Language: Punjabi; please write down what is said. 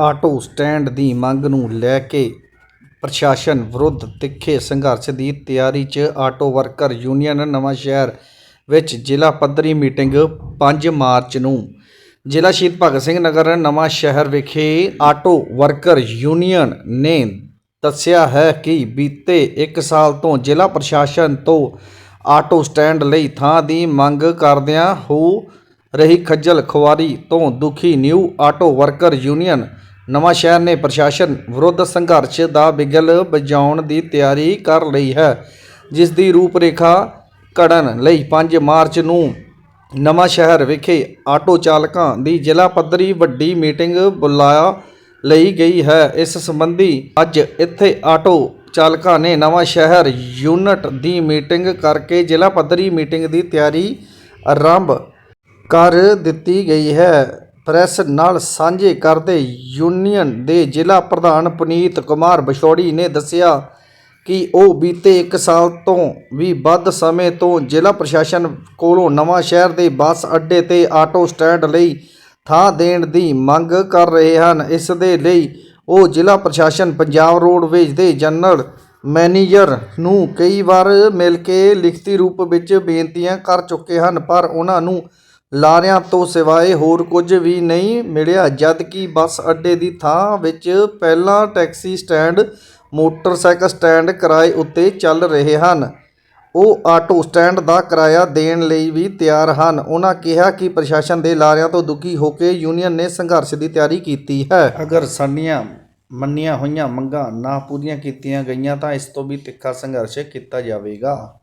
ਆਟੋ ਸਟੈਂਡ ਦੀ ਮੰਗ ਨੂੰ ਲੈ ਕੇ ਪ੍ਰਸ਼ਾਸਨ ਵਿਰੁੱਧ ਤਿੱਖੇ ਸੰਘਰਸ਼ ਦੀ ਤਿਆਰੀ 'ਚ ਆਟੋ ਵਰਕਰ ਯੂਨੀਅਨ ਨਵਾਂਸ਼ਹਿਰ ਵਿੱਚ ਜ਼ਿਲ੍ਹਾ ਪੱਧਰੀ ਮੀਟਿੰਗ 5 ਮਾਰਚ ਨੂੰ। ਜ਼ਿਲ੍ਹਾ ਸ਼ਹੀਦ ਭਗਤ ਸਿੰਘ ਨਗਰ ਨਵਾਂ ਸ਼ਹਿਰ ਵਿਖੇ ਆਟੋ ਵਰਕਰ ਯੂਨੀਅਨ ਨੇ ਦੱਸਿਆ ਹੈ ਕਿ ਬੀਤੇ 1 ਸਾਲ ਤੋਂ ਜ਼ਿਲ੍ਹਾ ਪ੍ਰਸ਼ਾਸਨ ਤੋਂ ਆਟੋ ਸਟੈਂਡ ਲਈ ਥਾਂ ਦੀ ਮੰਗ ਕਰਦਿਆਂ ਹੋ ਰਹੀ ਖੱਜਲ ਖੁਆਰੀ ਤੋਂ ਦੁਖੀ ਨਿਊ ਆਟੋ ਵਰਕਰ ਯੂਨੀਅਨ ਨਵਾਂ ਸ਼ਹਿਰ ਨੇ ਪ੍ਰਸ਼ਾਸਨ ਵਿਰੁੱਧ ਸੰਘਰਸ਼ ਦਾ ਬਿਗਲ ਵਜਾਉਣ ਦੀ ਤਿਆਰੀ ਕਰ ਲਈ ਹੈ, ਜਿਸ ਦੀ ਰੂਪਰੇਖਾ ਘੜਨ ਲਈ 5 ਮਾਰਚ ਨੂੰ ਨਵਾਂ ਸ਼ਹਿਰ ਵਿਖੇ ਆਟੋ ਚਾਲਕਾਂ ਦੀ ਜ਼ਿਲ੍ਹਾ ਪੱਧਰੀ ਵੱਡੀ ਮੀਟਿੰਗ ਬੁਲਾਇਆ ਲਈ ਗਈ ਹੈ। ਇਸ ਸੰਬੰਧੀ ਅੱਜ ਇੱਥੇ ਆਟੋ ਚਾਲਕਾਂ ਨੇ ਨਵਾਂ ਸ਼ਹਿਰ ਯੂਨਿਟ ਦੀ ਮੀਟਿੰਗ ਕਰਕੇ ਜ਼ਿਲ੍ਹਾ ਪੱਧਰੀ ਮੀਟਿੰਗ ਦੀ ਤਿਆਰੀ ਆਰੰਭ ਕਰ ਦਿੱਤੀ ਗਈ ਹੈ। ਪ੍ਰੈਸ ਨਾਲ ਸਾਂਝੇ ਕਰਦੇ ਯੂਨੀਅਨ ਦੇ ਜ਼ਿਲ੍ਹਾ ਪ੍ਰਧਾਨ ਪੁਨੀਤ ਕੁਮਾਰ ਬਛੋੜੀ ਨੇ ਦੱਸਿਆ ਕਿ ਉਹ ਬੀਤੇ 1 ਸਾਲ ਤੋਂ ਵੀ ਵੱਧ ਸਮੇਂ ਤੋਂ ਜ਼ਿਲ੍ਹਾ ਪ੍ਰਸ਼ਾਸਨ ਕੋਲੋਂ ਨਵਾਂ ਸ਼ਹਿਰ ਦੇ ਬੱਸ ਅੱਡੇ ਤੇ ਆਟੋ ਸਟੈਂਡ ਲਈ ਥਾਂ ਦੇਣ ਦੀ ਮੰਗ ਕਰ ਰਹੇ ਹਨ। ਇਸ ਦੇ ਲਈ ਉਹ ਜ਼ਿਲ੍ਹਾ ਪ੍ਰਸ਼ਾਸਨ ਪੰਜਾਬ ਰੋਡਵੇਜ਼ ਦੇ ਜਨਰਲ ਮੈਨੇਜਰ ਨੂੰ ਕਈ ਵਾਰ ਮਿਲ ਕੇ ਲਿਖਤੀ ਰੂਪ ਵਿੱਚ ਬੇਨਤੀਆਂ ਕਰ ਚੁੱਕੇ ਹਨ, ਪਰ ਉਹਨਾਂ ਨੂੰ ਲਾਰਿਆਂ ਤੋਂ ਸਿਵਾਏ ਹੋਰ ਕੁਝ ਵੀ ਨਹੀਂ ਮਿਲਿਆ, ਜਦਕਿ ਬੱਸ ਅੱਡੇ ਦੀ ਥਾਂ ਵਿੱਚ ਪਹਿਲਾਂ ਟੈਕਸੀ ਸਟੈਂਡ, ਮੋਟਰਸਾਈਕਲ ਸਟੈਂਡ ਕਿਰਾਏ ਉੱਤੇ ਚੱਲ ਰਹੇ ਹਨ। ਉਹ ਆਟੋ ਸਟੈਂਡ ਦਾ ਕਿਰਾਇਆ ਦੇਣ ਲਈ ਵੀ ਤਿਆਰ ਹਨ। ਉਹਨਾਂ ਕਿਹਾ ਕਿ ਪ੍ਰਸ਼ਾਸਨ ਦੇ ਲਾਰਿਆਂ ਤੋਂ ਦੁਖੀ ਹੋ ਕੇ ਯੂਨੀਅਨ ਨੇ ਸੰਘਰਸ਼ ਦੀ ਤਿਆਰੀ ਕੀਤੀ ਹੈ। ਅਗਰ ਸਾਡੀਆਂ ਮੰਨੀਆਂ ਹੋਈਆਂ ਮੰਗਾਂ ਨਾ ਪੂਰੀਆਂ ਕੀਤੀਆਂ ਗਈਆਂ ਤਾਂ ਇਸ ਤੋਂ ਵੀ ਤਿੱਖਾ ਸੰਘਰਸ਼ ਕੀਤਾ ਜਾਵੇਗਾ।